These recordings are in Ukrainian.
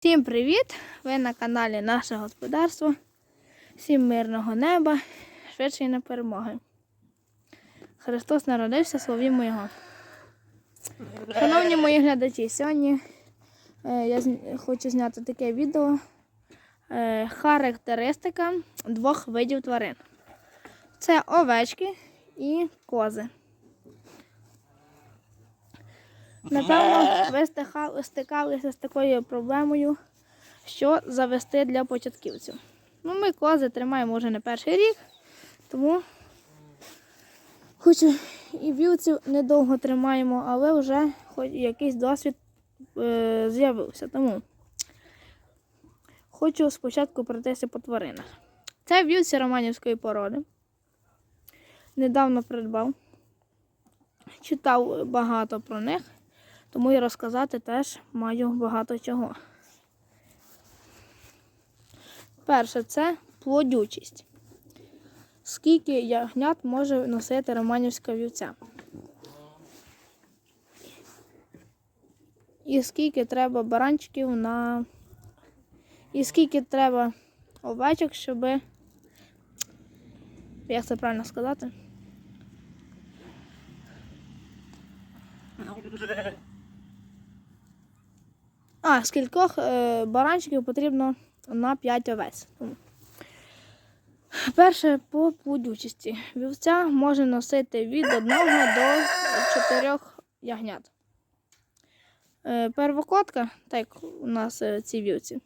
Всім привіт! Ви на каналі Наше Господарство. Всім мирного неба, швидшої на перемоги. Христос народився, славімо Його. Шановні мої глядачі, сьогодні е, я хочу зняти таке відео. Е, характеристика двох видів тварин. Це овечки і кози. Напевно, ви стикалися з такою проблемою, що завести для початківців. Ну, ми кози тримаємо вже не перший рік, тому хоч і вівців недовго тримаємо, але вже хоч якийсь досвід е, з'явився. Тому хочу спочатку пройтися по тваринах. Це вівці романівської породи. Недавно придбав. Читав багато про них. Тому і розказати теж маю багато чого. Перше це плодючість. Скільки ягнят може носити романівська вівця? І скільки треба баранчиків на. І скільки треба овечок, щоб. Як це правильно сказати? А, скількох е, баранчиків потрібно на 5 овець. Перше по плодючості. Вівця може носити від 1 до 4 ягнят. Е, первокотка, так у нас е, ці вівці.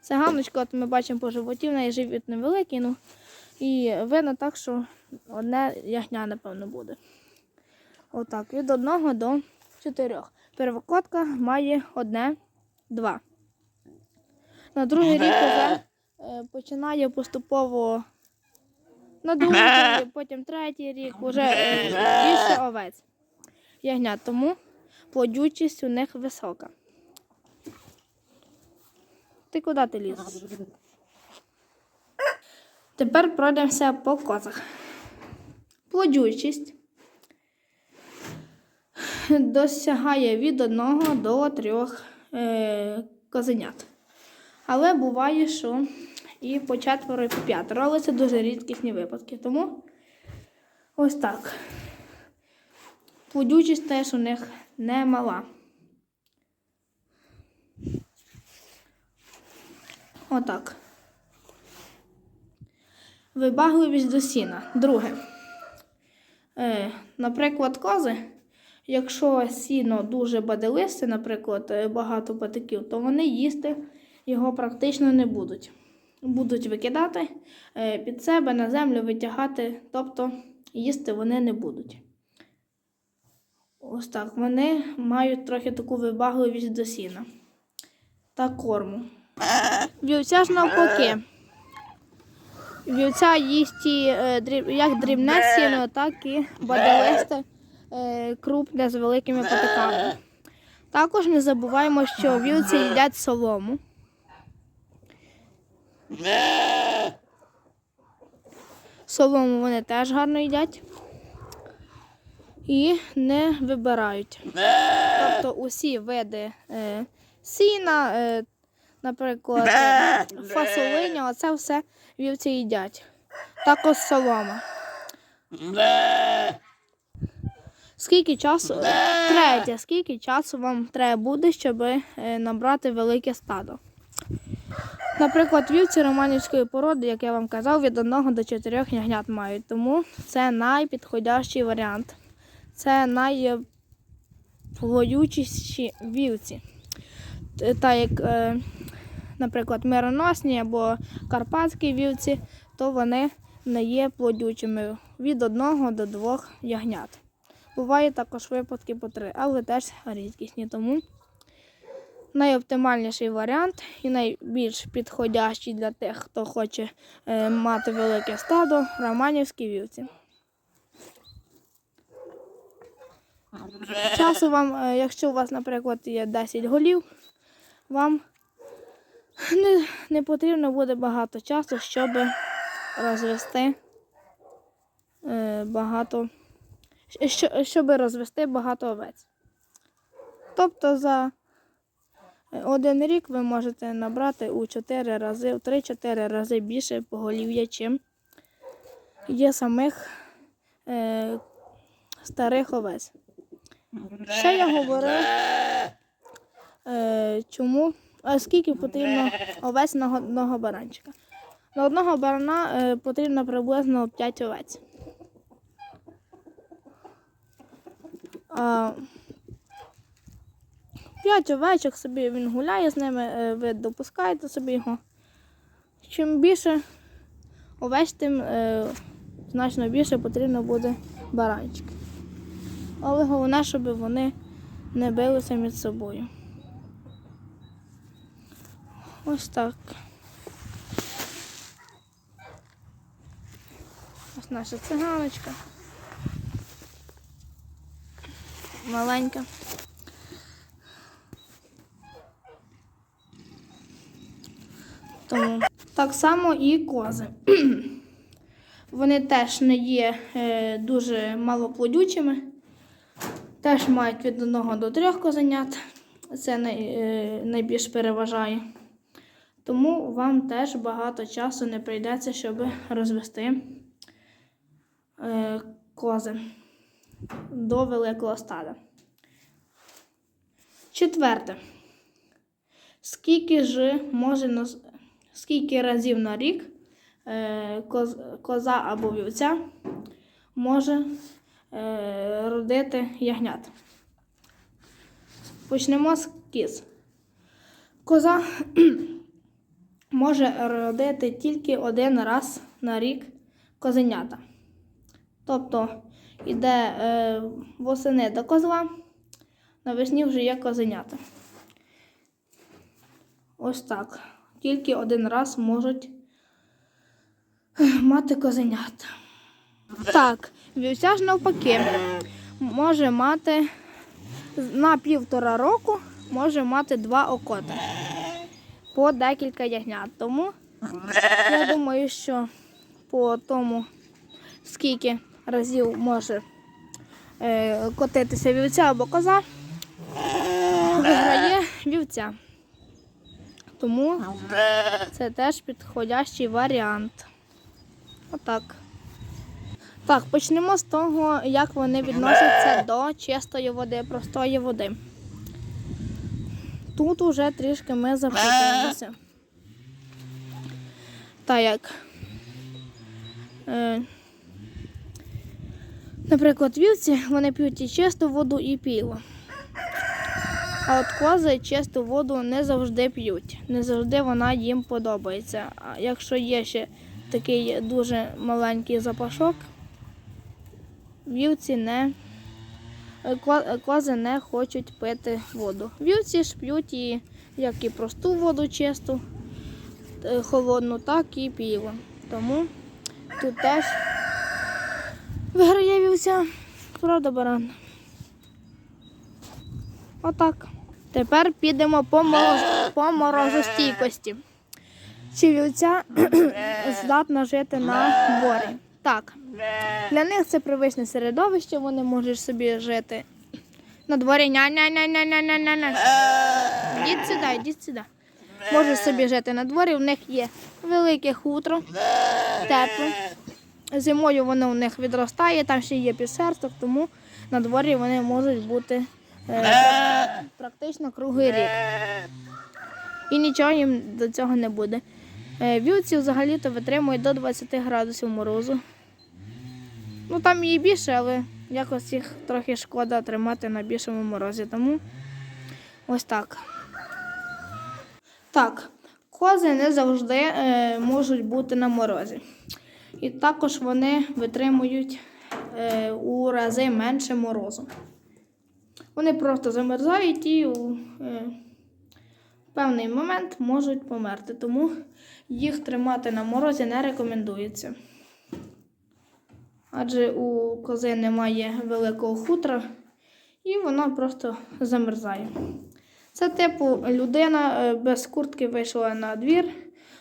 Це ганочка, от ми бачимо по животі, в неї живіт невеликий. Ну, і видно так, що одне ягня, напевно, буде. Отак, від 1 до 4. Первокотка має одне, два. На другий рік вже е, починає поступово на другий, рік, потім третій рік вже більше овець. Ягнят, тому плодючість у них висока. Ти куди ти лізеш? Тепер пройдемося по козах. Плодючість досягає від 1 до 3 е, козенят. Але буває, що і по четверо, і по п'ятеро, але це дуже рідкісні випадки. Тому ось так. Плодючість теж у них не мала. Отак. Вибагливість до сіна. Друге. Е, наприклад, кози. Якщо сіно дуже баделисте, наприклад, е, багато патиків, то вони їсти його практично не будуть. Будуть викидати е, під себе на землю, витягати, тобто їсти вони не будуть. Ось так. Вони мають трохи таку вибагливість до сіна та корму. Вівця ж навпаки. Вівця їсть е, як дрібне сіно, так і баделисте крупне з великими патиками. Також не забуваємо, що вівці їдять солому. Солому вони теж гарно їдять і не вибирають. Тобто усі види е, сіна, е, наприклад, е, фасолиня, оце все вівці їдять. Також солома. Скільки часу? Третє, скільки часу вам треба буде, щоб е, набрати велике стадо? Наприклад, вівці романівської породи, як я вам казав, від 1 до 4 ягнят мають. Тому це найпідходящий варіант. Це найплодючіші вівці. Т- Так як, е, наприклад, мироносні або карпатські вівці, то вони не є плодючими від 1 до 2 ягнят. Буває також випадки по 3, але теж рідкісні. Тому найоптимальніший варіант і найбільш підходящий для тих, хто хоче е, мати велике стадо романівські вівці. Часу вам, е, якщо у вас, наприклад, є 10 голів, вам не, не потрібно буде багато часу, щоб розвести е, багато, щоб розвести багато овець. Тобто за Один рік ви можете набрати у 4 рази, в 3-4 рази більше поголів'я, чим є самих е, старих овець. Ще я говорив, е, чому, а скільки потрібно овець на одного баранчика. На одного барана е, потрібно приблизно 5 овець. 5 овечок собі він гуляє з ними, е, ви допускаєте собі його. Чим більше овець, тим е, значно більше потрібно буде баранчиків. Але головне, щоб вони не билися між собою. Ось так. Ось наша циганочка. Маленька. Тому так само і кози. Вони теж не є е, дуже малоплодючими. Теж мають від одного до трьох козенят. Це най, е, найбільш переважає. Тому вам теж багато часу не прийдеться, щоб розвести е, кози до великого стада. Четверте. Скільки ж може скільки разів на рік е, коза або вівця може е, родити ягнят? Почнемо з кіз. Коза може родити тільки один раз на рік козенята. Тобто йде е, восени до козла, навесні вже є козенята. Ось так. Тільки один раз можуть мати козенята. Так, вівця ж навпаки може мати на півтора року може мати два окота по декілька ягнят. Тому я думаю, що по тому, скільки разів може е, котитися вівця або коза, виграє вівця. Тому це теж підходящий варіант. Отак. Так, почнемо з того, як вони відносяться до чистої води, простої води. Тут уже трішки ми запутаємося. Так як. Наприклад, вівці вони п'ють і чисту воду, і пиво. А от кози чисту воду не завжди п'ють. Не завжди вона їм подобається. А якщо є ще такий дуже маленький запашок, вівці не ко- кози не хочуть пити воду. Вівці ж п'ють і як і просту воду чисту, е, холодну, так і пиво. Тому тут теж Виграє вівця, правда, баран. Отак. Тепер підемо по мороз... по морозостійкості. Чи вівця здатна жити на борі? Так. Для них це привичне середовище, вони можуть собі жити. На дворі ня-ня-ня-ня-ня-ня-ня. Дід сюди, дід сюди. Можуть собі жити на дворі, в них є велике хутро, тепло. Зимою воно у них відростає, там ще є підшерсток, тому на дворі вони можуть бути е, практично круглий рік. І нічого їм до цього не буде. Е, Вівці взагалі-то витримують до 20 градусів морозу. Ну там її більше, але якось їх трохи шкода тримати на більшому морозі. Тому ось так. Так, кози не завжди е, можуть бути на морозі. І також вони витримують е, у рази менше морозу. Вони просто замерзають і у е, певний момент можуть померти, тому їх тримати на морозі не рекомендується. Адже у кози немає великого хутра і вона просто замерзає. Це типу людина е, без куртки вийшла на двір,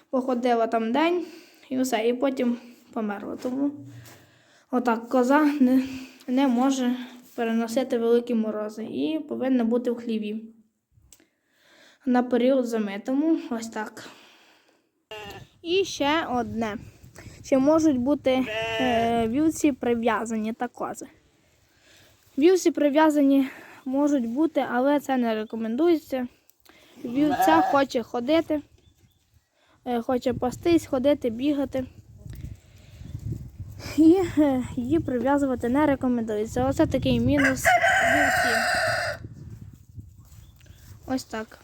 походила там день і все, і потім померла. Тому отак коза не, не може переносити великі морози і повинна бути в хліві. на період зими. Тому ось так. І ще одне. Чи можуть бути е, вівці прив'язані та кози? Вівці прив'язані можуть бути, але це не рекомендується. Вівця хоче ходити, е, хоче пастись, ходити, бігати. І е, її прив'язувати не рекомендується. Оце такий мінус вівці. Ось так.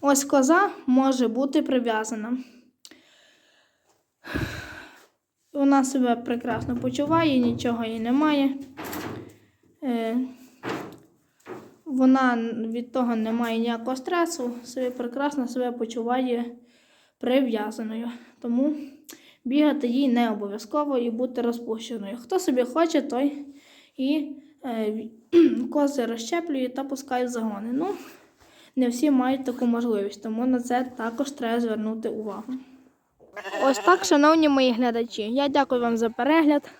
Ось коза може бути прив'язана. Вона себе прекрасно почуває, нічого їй немає. Е, Вона від того не має ніякого стресу, собі прекрасно себе почуває прив'язаною. Тому бігати їй не обов'язково і бути розпущеною. Хто собі хоче, той і е, кози розщеплює та пускає в загони. Ну, не всі мають таку можливість, тому на це також треба звернути увагу. Ось так, шановні мої глядачі. Я дякую вам за перегляд.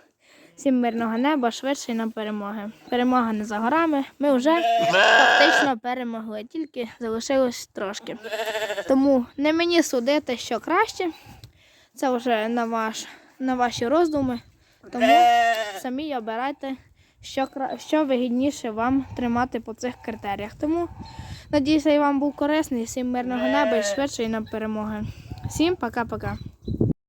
Всім мирного неба, швидше нам перемоги. Перемога не за горами. Ми вже фактично перемогли, тільки залишилось трошки. Тому не мені судити, що краще. Це вже на, ваш, на ваші роздуми. Тому самі обирайте, що, що вигідніше вам тримати по цих критеріях. Тому надіюся, я вам був корисний. Всім мирного неба і швидше нам перемоги. Всім пока-пока.